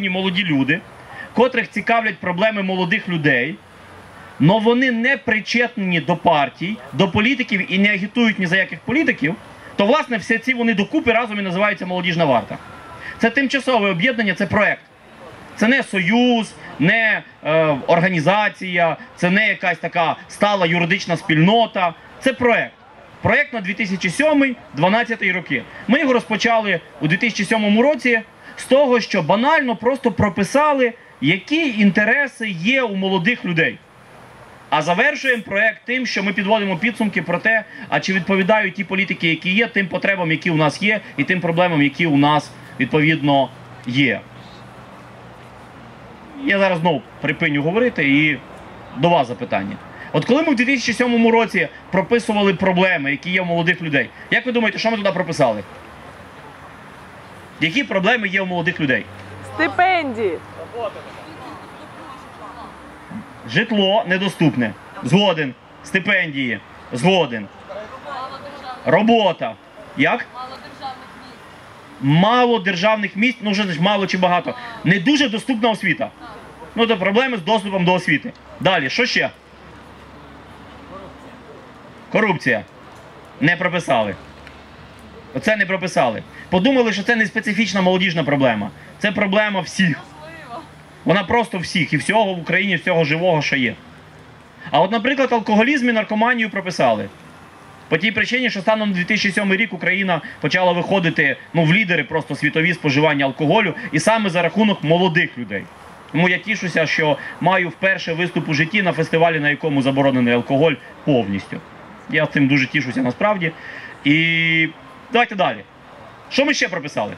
молоді люди, котрих цікавлять проблеми молодих людей, але вони не причетні до партій, до політиків і не агітують ні за яких політиків, то власне всі ці вони докупи разом і називаються молодіжна варта. Це тимчасове об'єднання, це проект. Це не союз, не е, організація, це не якась така стала юридична спільнота. Це проект. Проект на 2007-2012 роки. Ми його розпочали у 2007 році з того, що банально просто прописали, які інтереси є у молодих людей. А завершуємо проект тим, що ми підводимо підсумки про те, а чи відповідають ті політики, які є, тим потребам, які у нас є, і тим проблемам, які у нас відповідно є. Я зараз знову припиню говорити і до вас запитання. От коли ми в 2007 році прописували проблеми, які є у молодих людей, як ви думаєте, що ми туди прописали? Які проблеми є у молодих людей? Стипендії. Житло недоступне. Згоден. Стипендії. Згоден. Робота. Як? Мало державних місць, ну вже мало чи багато. Не дуже доступна освіта. Ну, то проблеми з доступом до освіти. Далі, що ще? Корупція. Не прописали. Оце не прописали. Подумали, що це не специфічна молодіжна проблема. Це проблема всіх. Вона просто всіх і всього в Україні, всього живого, що є. А от, наприклад, алкоголізм і наркоманію прописали. По тій причині, що станом на 2007 рік Україна почала виходити ну, в лідери просто світові споживання алкоголю, і саме за рахунок молодих людей. Тому я тішуся, що маю вперше виступ у житті на фестивалі, на якому заборонений алкоголь повністю. Я цим дуже тішуся насправді. І давайте далі. Що ми ще прописали?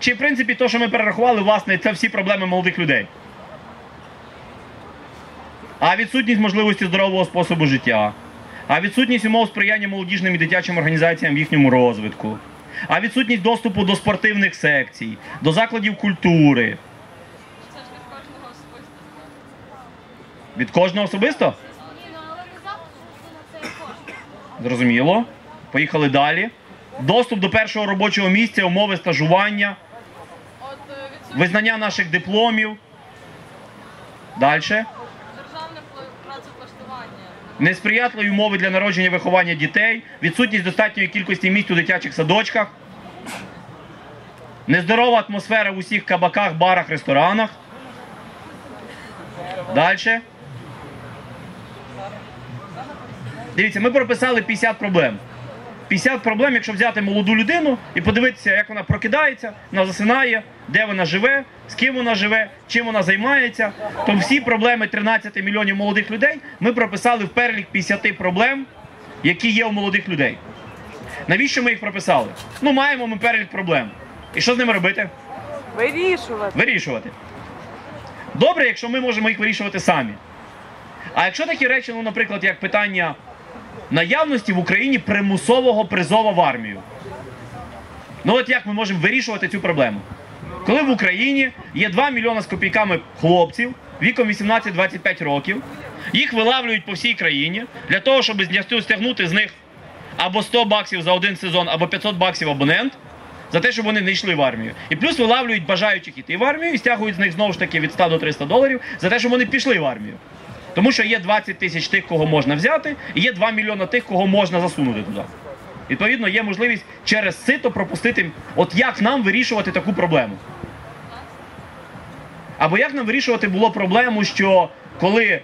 Чи в принципі то, що ми перерахували, власне, це всі проблеми молодих людей? А відсутність можливості здорового способу життя, а відсутність умов сприяння молодіжним і дитячим організаціям в їхньому розвитку, а відсутність доступу до спортивних секцій, до закладів культури. Це ж від кожного особисто. Від кожного особисто? Ні, ну але не завжди на це і кожен. Зрозуміло. Поїхали далі. Доступ до першого робочого місця, умови стажування, визнання наших дипломів. Далі. державне працевлаштування. Несприятливі умови для народження і виховання дітей, відсутність достатньої кількості місць у дитячих садочках, нездорова атмосфера в усіх кабаках, барах, ресторанах. Далі. Дивіться, ми прописали 50 проблем. 50 проблем, якщо взяти молоду людину і подивитися, як вона прокидається, вона засинає, де вона живе, з ким вона живе, чим вона займається, то всі проблеми 13 мільйонів молодих людей ми прописали в перелік 50 проблем, які є у молодих людей. Навіщо ми їх прописали? Ну, маємо ми перелік проблем. І що з ними робити? Вирішувати. Вирішувати. Добре, якщо ми можемо їх вирішувати самі. А якщо такі речі, ну, наприклад, як питання наявності в Україні примусового призову в армію. Ну от як ми можемо вирішувати цю проблему? Коли в Україні є 2 мільйони з копійками хлопців віком 18-25 років, їх вилавлюють по всій країні для того, щоб стягнути з них або 100 баксів за один сезон, або 500 баксів абонент, за те, щоб вони не йшли в армію. І плюс вилавлюють бажаючих іти в армію і стягують з них знову ж таки від 100 до 300 доларів за те, щоб вони пішли в армію. Тому що є 20 тисяч тих, кого можна взяти, і є 2 мільйони тих, кого можна засунути туди. Відповідно, є можливість через сито пропустити, от як нам вирішувати таку проблему. Або як нам вирішувати було проблему, що коли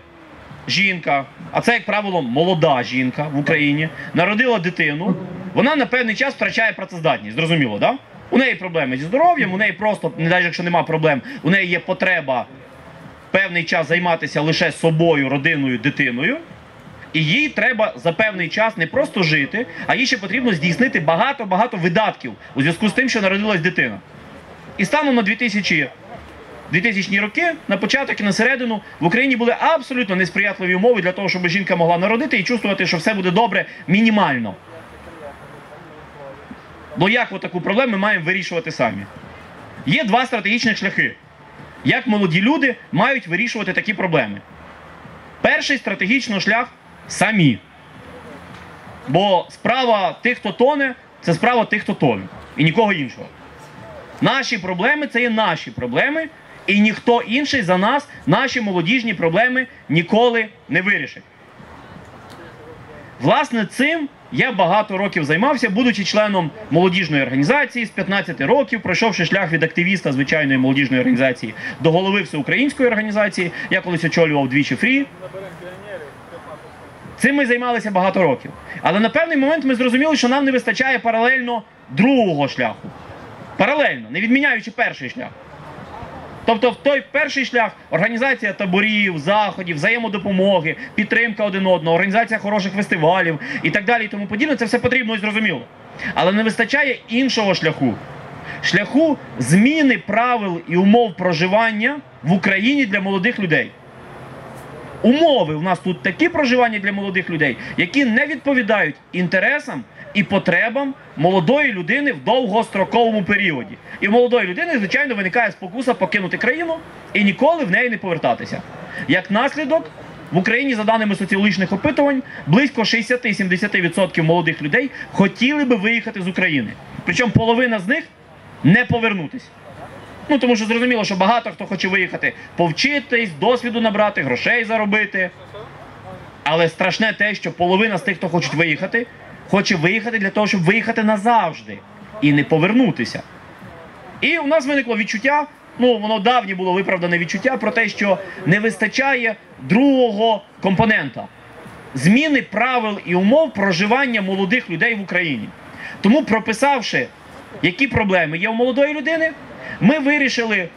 жінка, а це, як правило, молода жінка в Україні, народила дитину, вона на певний час втрачає працездатність. Зрозуміло, так? Да? У неї проблеми зі здоров'ям, у неї просто, не навіть якщо немає проблем, у неї є потреба певний час займатися лише собою, родиною, дитиною. І їй треба за певний час не просто жити, а їй ще потрібно здійснити багато-багато видатків у зв'язку з тим, що народилась дитина. І станом на 2000 2000 роки, на початок і на середину, в Україні були абсолютно несприятливі умови для того, щоб жінка могла народити і чувствувати, що все буде добре мінімально. Бо як таку проблему ми маємо вирішувати самі? Є два стратегічних шляхи, як молоді люди мають вирішувати такі проблеми. Перший стратегічний шлях самі. Бо справа тих, хто тоне, це справа тих, хто тоне, і нікого іншого. Наші проблеми це є наші проблеми, і ніхто інший за нас наші молодіжні проблеми ніколи не вирішить. Власне, цим я багато років займався, будучи членом молодіжної організації з 15 років, пройшовши шлях від активіста звичайної молодіжної організації до голови всеукраїнської організації. Я колись очолював двічі фрі. Цим ми займалися багато років. Але на певний момент ми зрозуміли, що нам не вистачає паралельно другого шляху. Паралельно, не відміняючи перший шлях. Тобто, в той перший шлях організація таборів, заходів, взаємодопомоги, підтримка один одного, організація хороших фестивалів і так далі, і тому подібне, це все потрібно і зрозуміло. Але не вистачає іншого шляху. Шляху зміни правил і умов проживання в Україні для молодих людей. Умови у нас тут такі проживання для молодих людей, які не відповідають інтересам і потребам молодої людини в довгостроковому періоді. І в молодої людини, звичайно, виникає спокуса покинути країну і ніколи в неї не повертатися. Як наслідок, в Україні, за даними соціологічних опитувань, близько 60-70% молодих людей хотіли би виїхати з України. Причому половина з них не повернутися. Ну тому що зрозуміло, що багато хто хоче виїхати повчитись, досвіду набрати, грошей заробити. Але страшне те, що половина з тих, хто хочуть виїхати, хоче виїхати для того, щоб виїхати назавжди і не повернутися. І у нас виникло відчуття, ну воно давнє було виправдане відчуття про те, що не вистачає другого компонента зміни правил і умов проживання молодих людей в Україні. Тому, прописавши, які проблеми є у молодої людини, ми вирішили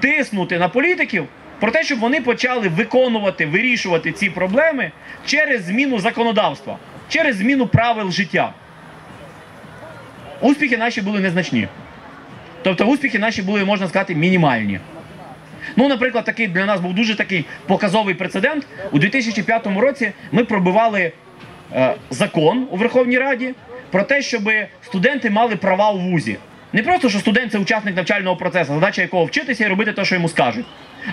тиснути на політиків про те, щоб вони почали виконувати, вирішувати ці проблеми через зміну законодавства, через зміну правил життя. Успіхи наші були незначні. Тобто успіхи наші були, можна сказати, мінімальні. Ну, наприклад, такий для нас був дуже такий показовий прецедент. У 2005 році ми пробивали е, закон у Верховній Раді про те, щоб студенти мали права у вузі. Не просто, що студент це учасник навчального процесу, задача якого вчитися і робити те, що йому скажуть.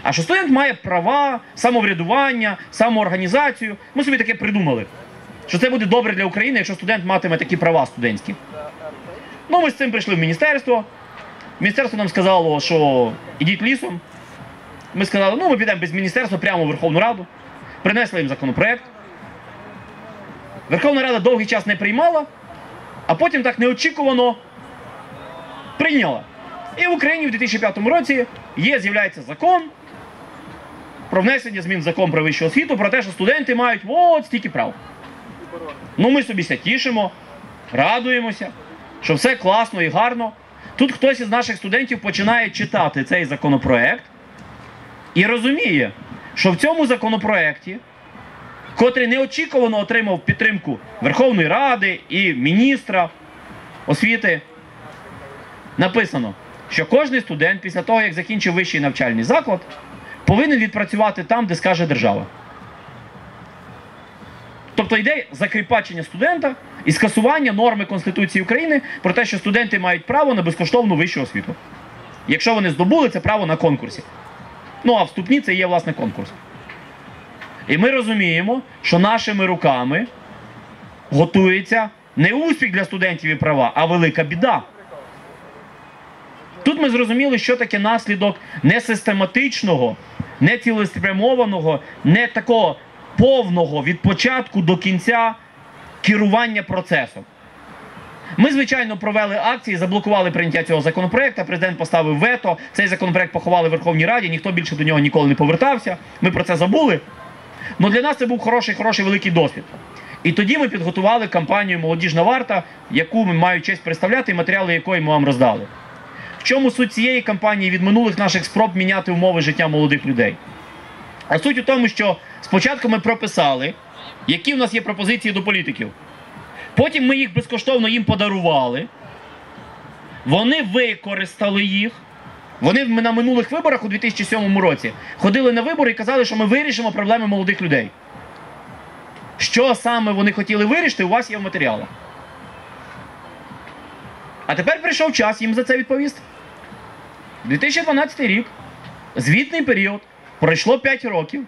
А що студент має права, самоврядування, самоорганізацію. Ми собі таке придумали. Що це буде добре для України, якщо студент матиме такі права студентські. Ну, ми з цим прийшли в міністерство. Міністерство нам сказало, що ідіть лісом. Ми сказали, ну ми підемо без міністерства прямо в Верховну Раду. Принесли їм законопроект. Верховна Рада довгий час не приймала, а потім так неочікувано прийняла. І в Україні в 2005 році є, з'являється закон про внесення змін в закон про вищу освіту, про те, що студенти мають от стільки прав. Ну ми собі ся тішимо, радуємося, що все класно і гарно. Тут хтось із наших студентів починає читати цей законопроект і розуміє, що в цьому законопроекті, котрий неочікувано отримав підтримку Верховної Ради і міністра освіти, написано, що кожен студент після того, як закінчив вищий навчальний заклад, повинен відпрацювати там, де скаже держава. Тобто йде закріпачення студента і скасування норми Конституції України про те, що студенти мають право на безкоштовну вищу освіту. Якщо вони здобули це право на конкурсі. Ну а вступні це є власне конкурс. І ми розуміємо, що нашими руками готується не успіх для студентів і права, а велика біда. Тут ми зрозуміли, що таке наслідок несистематичного, не цілеспрямованого, не такого повного від початку до кінця керування процесом. Ми, звичайно, провели акції, заблокували прийняття цього законопроекту. Президент поставив вето. Цей законопроект поховали в Верховній Раді, ніхто більше до нього ніколи не повертався. Ми про це забули. Ну для нас це був хороший, хороший великий досвід. І тоді ми підготували кампанію Молодіжна варта, яку ми маю честь представляти, і матеріали якої ми вам роздали. В чому суть цієї кампанії від минулих наших спроб міняти умови життя молодих людей? А суть у тому, що спочатку ми прописали, які в нас є пропозиції до політиків. Потім ми їх безкоштовно їм подарували. Вони використали їх. Вони на минулих виборах у 2007 році ходили на вибори і казали, що ми вирішимо проблеми молодих людей. Що саме вони хотіли вирішити, у вас є в матеріалах. А тепер прийшов час їм за це відповісти. 2012 рік, звітний період, пройшло 5 років.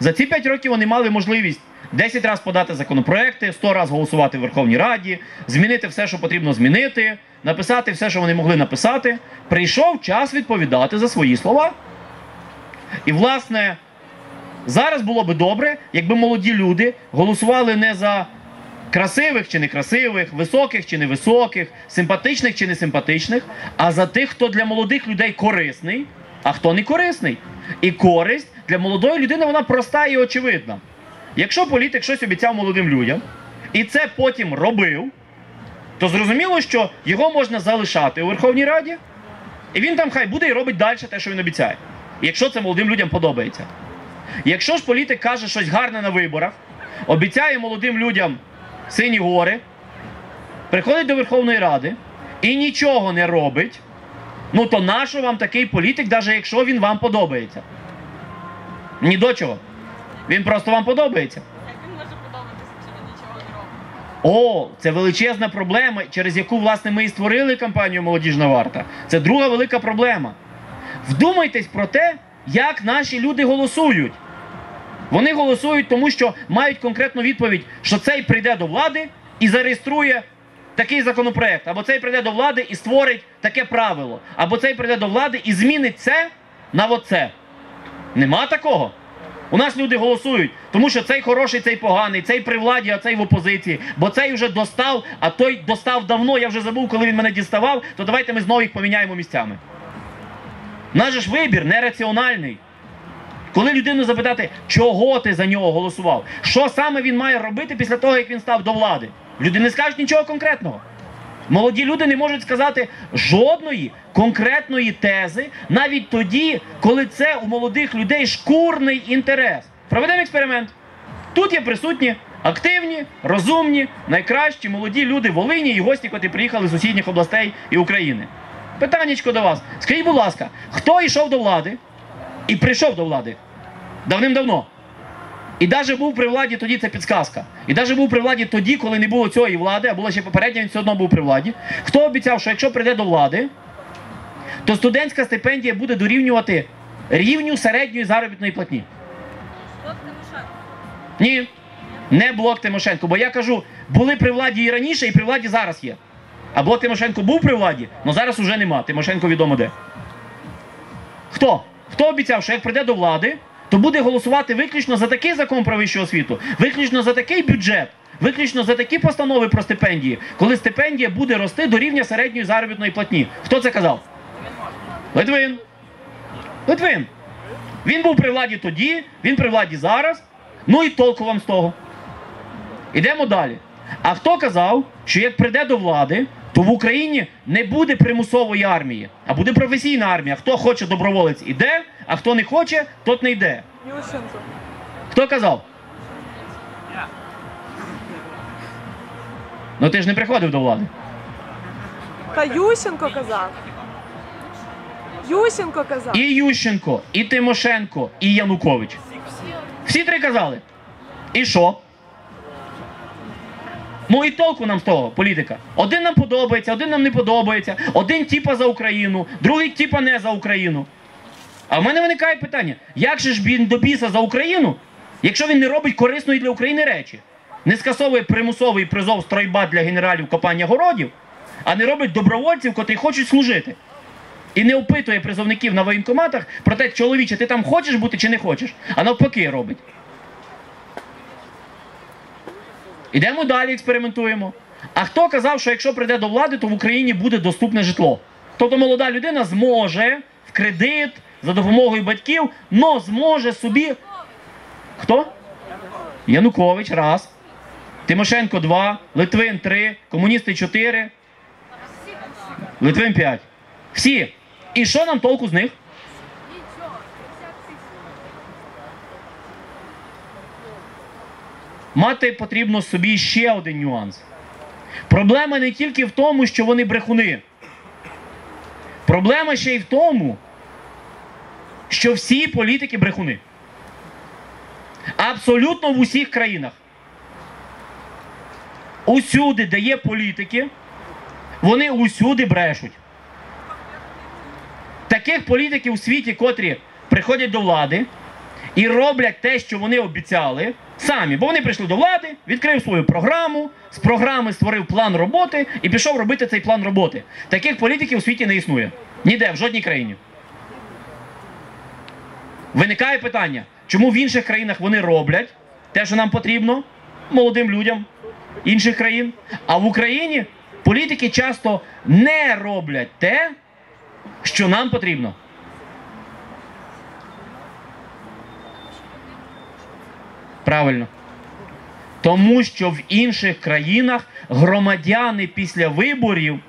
За ці 5 років вони мали можливість 10 разів подати законопроекти, 100 разів голосувати в Верховній Раді, змінити все, що потрібно змінити, написати все, що вони могли написати. Прийшов час відповідати за свої слова. І, власне, зараз було би добре, якби молоді люди голосували не за красивих чи некрасивих, високих чи невисоких, симпатичних чи несимпатичних, а за тих, хто для молодих людей корисний, а хто не корисний. І користь для молодої людини вона проста і очевидна. Якщо політик щось обіцяв молодим людям і це потім робив, то зрозуміло, що його можна залишати у Верховній Раді, і він там хай буде і робить далі те, що він обіцяє. Якщо це молодим людям подобається. Якщо ж політик каже щось гарне на виборах, обіцяє молодим людям сині гори, приходить до Верховної Ради і нічого не робить, ну то нащо вам такий політик, навіть якщо він вам подобається? Ні до чого. Він просто вам подобається. Як він може подобатися, якщо він нічого не робить? О, це величезна проблема, через яку, власне, ми і створили кампанію Молодіжна варта. Це друга велика проблема. Вдумайтесь про те, як наші люди голосують. Вони голосують, тому що мають конкретну відповідь, що цей прийде до влади і зареєструє такий законопроект, або цей прийде до влади і створить таке правило, або цей прийде до влади і змінить це на оце. Нема такого. У нас люди голосують, тому що цей хороший, цей поганий, цей при владі, а цей в опозиції. Бо цей вже достав, а той достав давно. Я вже забув, коли він мене діставав, то давайте ми знову їх поміняємо місцями. Наш ж вибір нераціональний. Коли людину запитати, чого ти за нього голосував, що саме він має робити після того, як він став до влади, люди не скажуть нічого конкретного. Молоді люди не можуть сказати жодної конкретної тези, навіть тоді, коли це у молодих людей шкурний інтерес. Проведемо експеримент. Тут є присутні активні, розумні, найкращі молоді люди Волині і гості, котрі приїхали з сусідніх областей і України. Питаннячко до вас. Скажіть, будь ласка, хто йшов до влади і прийшов до влади давним-давно? І навіть був при владі тоді це підсказка. І навіть був при владі тоді, коли не було цієї влади, а була ще попередня, він все одно був при владі. Хто обіцяв, що якщо прийде до влади, то студентська стипендія буде дорівнювати рівню середньої заробітної платні? Ні. Не блок Тимошенко. Бо я кажу, були при владі і раніше, і при владі зараз є. А блок Тимошенко був при владі, але зараз уже нема. Тимошенко відомо де. Хто? Хто обіцяв, що як прийде до влади, то буде голосувати виключно за такий закон про вищу освіту, виключно за такий бюджет, виключно за такі постанови про стипендії, коли стипендія буде рости до рівня середньої заробітної платні. Хто це казав? Литвин. Литвин. Він був при владі тоді, він при владі зараз. Ну і толку вам з того. Ідемо далі. А хто казав, що як прийде до влади, то в Україні не буде примусової армії, а буде професійна армія. Хто хоче доброволець іде, а хто не хоче, тот не йде. Ющенко. Хто казав? Ну ти ж не приходив до влади. Та Ющенко казав. Ющенко казав. І Ющенко, і Тимошенко, і Янукович. Всі три казали. І що? Ну і толку нам з того, політика. Один нам подобається, один нам не подобається, один типа за Україну, другий типа не за Україну. А в мене виникає питання: як же ж він до біса за Україну, якщо він не робить корисної для України речі? Не скасовує примусовий призов стройбат для генералів копання городів, а не робить добровольців, котрі хочуть служити. І не опитує призовників на воєнкоматах про те, чоловіче, ти там хочеш бути чи не хочеш, а навпаки робить. Ідемо далі, експериментуємо. А хто казав, що якщо прийде до влади, то в Україні буде доступне житло? Тобто молода людина зможе в кредит за допомогою батьків, но зможе собі. Хто? Янукович, раз. Тимошенко два, Литвин три, комуністи чотири, Литвин п'ять. Всі. І що нам толку з них? Мати потрібно собі ще один нюанс. Проблема не тільки в тому, що вони брехуни. Проблема ще й в тому, що всі політики брехуни. Абсолютно в усіх країнах. Усюди, де є політики, вони усюди брешуть. Таких політиків у світі, котрі приходять до влади і роблять те, що вони обіцяли, Самі, бо вони прийшли до влади, відкрив свою програму, з програми створив план роботи і пішов робити цей план роботи. Таких політиків у світі не існує. Ніде, в жодній країні. Виникає питання, чому в інших країнах вони роблять те, що нам потрібно, молодим людям інших країн, а в Україні політики часто не роблять те, що нам потрібно. Правильно. Тому що в інших країнах громадяни після виборів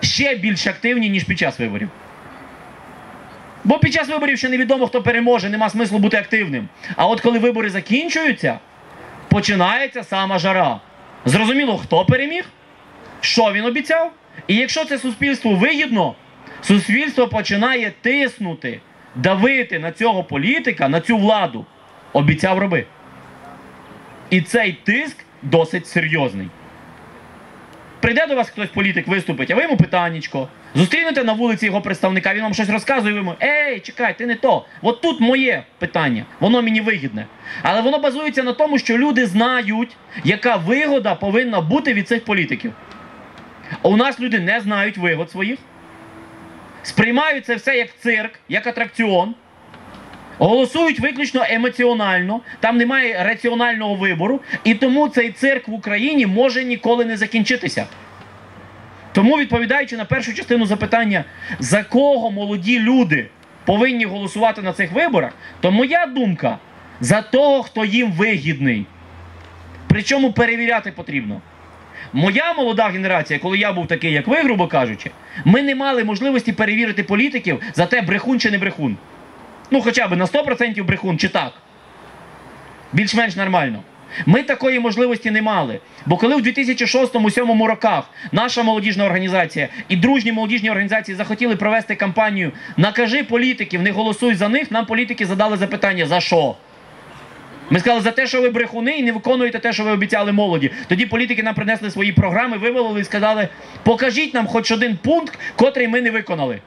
ще більш активні, ніж під час виборів. Бо під час виборів ще невідомо, хто переможе, нема смислу бути активним. А от коли вибори закінчуються, починається сама жара. Зрозуміло, хто переміг, що він обіцяв. І якщо це суспільству вигідно, суспільство починає тиснути, давити на цього політика, на цю владу. Обіцяв роби. І цей тиск досить серйозний. Прийде до вас хтось політик виступить, а ви йому питаннячко. Зустрінете на вулиці його представника, він вам щось розказує, ви йому, ей, чекай, ти не то. От тут моє питання, воно мені вигідне. Але воно базується на тому, що люди знають, яка вигода повинна бути від цих політиків. А у нас люди не знають вигод своїх, сприймають це все як цирк, як атракціон. Голосують виключно емоціонально, там немає раціонального вибору, і тому цей цирк в Україні може ніколи не закінчитися. Тому, відповідаючи на першу частину запитання, за кого молоді люди повинні голосувати на цих виборах, то моя думка за того, хто їм вигідний. Причому перевіряти потрібно. Моя молода генерація, коли я був такий, як ви, грубо кажучи, ми не мали можливості перевірити політиків за те, брехун чи не брехун. Ну, хоча б на 100% брехун чи так. Більш-менш нормально. Ми такої можливості не мали. Бо коли в 2006-2007 роках наша молодіжна організація і дружні молодіжні організації захотіли провести кампанію Накажи політиків, не голосуй за них, нам політики задали запитання: за що? Ми сказали за те, що ви брехуни і не виконуєте те, що ви обіцяли молоді. Тоді політики нам принесли свої програми, вивалили і сказали: покажіть нам хоч один пункт, котрий ми не виконали.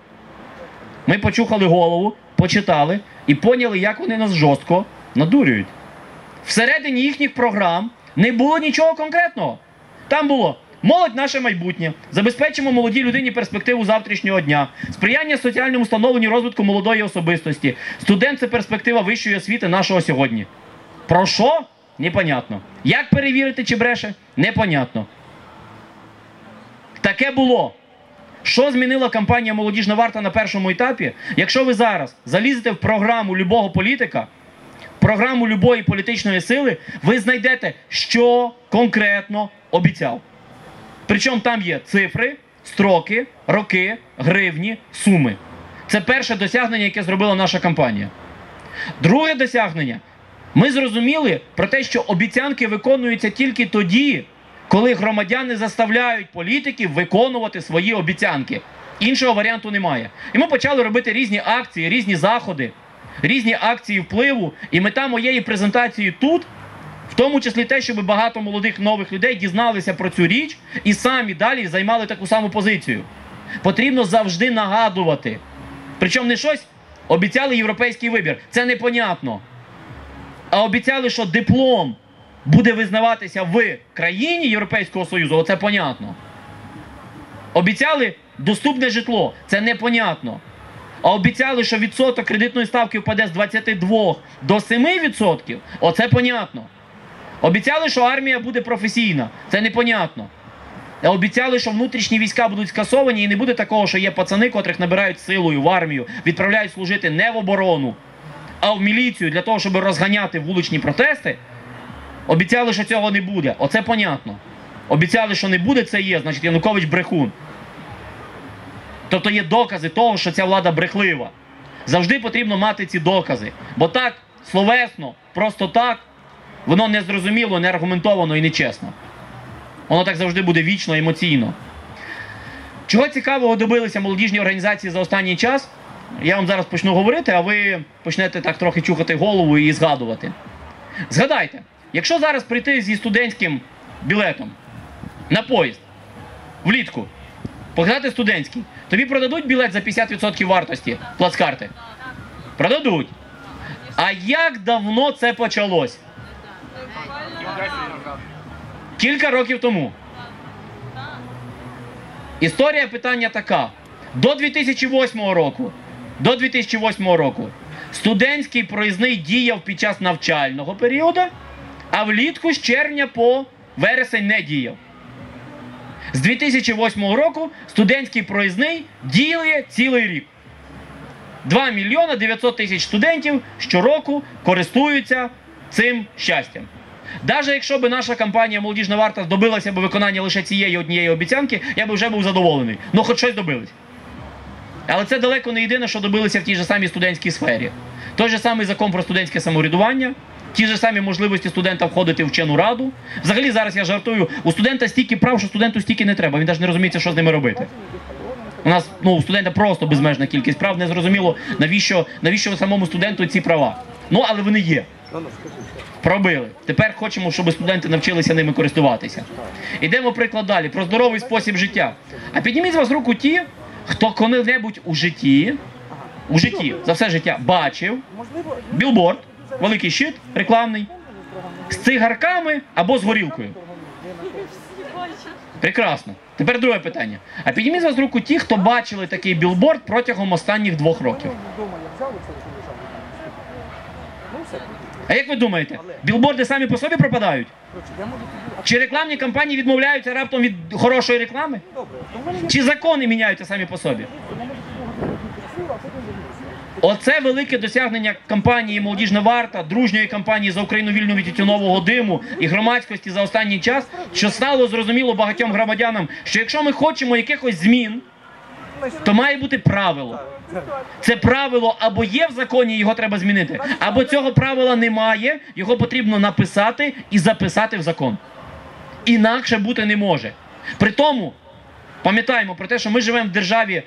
Ми почухали голову, почитали і поняли, як вони нас жорстко надурюють. Всередині їхніх програм не було нічого конкретного. Там було молодь наше майбутнє, забезпечимо молодій людині перспективу завтрашнього дня, сприяння соціальному становленню розвитку молодої особистості. Студент це перспектива вищої освіти нашого сьогодні. Про що? Непонятно. Як перевірити, чи бреше? Непонятно. Таке було. Що змінила кампанія Молодіжна варта на першому етапі? Якщо ви зараз залізете в програму любого політика, програму любої політичної сили, ви знайдете, що конкретно обіцяв. Причому там є цифри, строки, роки, гривні, суми. Це перше досягнення, яке зробила наша кампанія. Друге досягнення. Ми зрозуміли про те, що обіцянки виконуються тільки тоді, коли громадяни заставляють політиків виконувати свої обіцянки. Іншого варіанту немає. І ми почали робити різні акції, різні заходи, різні акції впливу. І мета моєї презентації тут, в тому числі те, щоб багато молодих нових людей дізналися про цю річ і самі далі займали таку саму позицію. Потрібно завжди нагадувати. Причому не щось обіцяли європейський вибір. Це непонятно. А обіцяли, що диплом буде визнаватися в країні Європейського Союзу, оце понятно. Обіцяли доступне житло, це непонятно. А обіцяли, що відсоток кредитної ставки впаде з 22 до 7%, оце понятно. Обіцяли, що армія буде професійна, це непонятно. А Обіцяли, що внутрішні війська будуть скасовані і не буде такого, що є пацани, котрих набирають силою в армію, відправляють служити не в оборону, а в міліцію для того, щоб розганяти вуличні протести. Обіцяли, що цього не буде. Оце понятно. Обіцяли, що не буде, це є, значить Янукович брехун. Тобто є докази того, що ця влада брехлива. Завжди потрібно мати ці докази. Бо так, словесно, просто так, воно не зрозуміло, не аргументовано і нечесно. Воно так завжди буде вічно, емоційно. Чого цікавого добилися молодіжні організації за останній час? Я вам зараз почну говорити, а ви почнете так трохи чухати голову і згадувати. Згадайте, якщо зараз прийти зі студентським білетом на поїзд влітку, показати студентський, тобі продадуть білет за 50% вартості плацкарти? Продадуть. А як давно це почалось? Кілька років тому. Історія питання така. До 2008 року, до 2008 року студентський проїзний діяв під час навчального періоду, а влітку з червня по вересень не діяв. З 2008 року студентський проїзний діє цілий рік. 2 мільйона 900 тисяч студентів щороку користуються цим щастям. Навіть якщо б наша компанія Молодіжна варта добилася б виконання лише цієї однієї обіцянки, я б вже був задоволений. Ну, хоч щось добились. Але це далеко не єдине, що добилися в тій же самій студентській сфері. Той же самий закон про студентське самоврядування, ті ж самі можливості студента входити в вчену раду. Взагалі зараз я жартую, у студента стільки прав, що студенту стільки не треба. Він навіть не розуміється, що з ними робити. У нас ну, у студента просто безмежна кількість прав. Не зрозуміло, навіщо, навіщо самому студенту ці права. Ну, але вони є. Пробили. Тепер хочемо, щоб студенти навчилися ними користуватися. Ідемо приклад далі про здоровий спосіб життя. А підніміть з вас руку ті, хто коли-небудь у житті, у житті за все життя бачив білборд, великий щит рекламний, з цигарками або з горілкою. Прекрасно. Тепер друге питання. А підніміть з вас руку ті, хто бачили такий білборд протягом останніх двох років. А як ви думаєте, білборди самі по собі пропадають? Чи рекламні кампанії відмовляються раптом від хорошої реклами? Чи закони міняються самі по собі? Оце велике досягнення кампанії Молодіжна варта, дружньої кампанії за Україну вільну від тютюнового диму і громадськості за останній час, що стало зрозуміло багатьом громадянам, що якщо ми хочемо якихось змін, то має бути правило. Це правило або є в законі, його треба змінити, або цього правила немає, його потрібно написати і записати в закон. Інакше бути не може. При тому, пам'ятаємо про те, що ми живемо в державі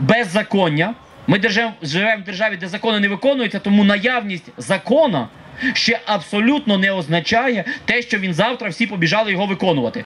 беззаконня. Ми держав- живемо в державі, де закони не виконуються, тому наявність закона ще абсолютно не означає те, що він завтра всі побіжали його виконувати.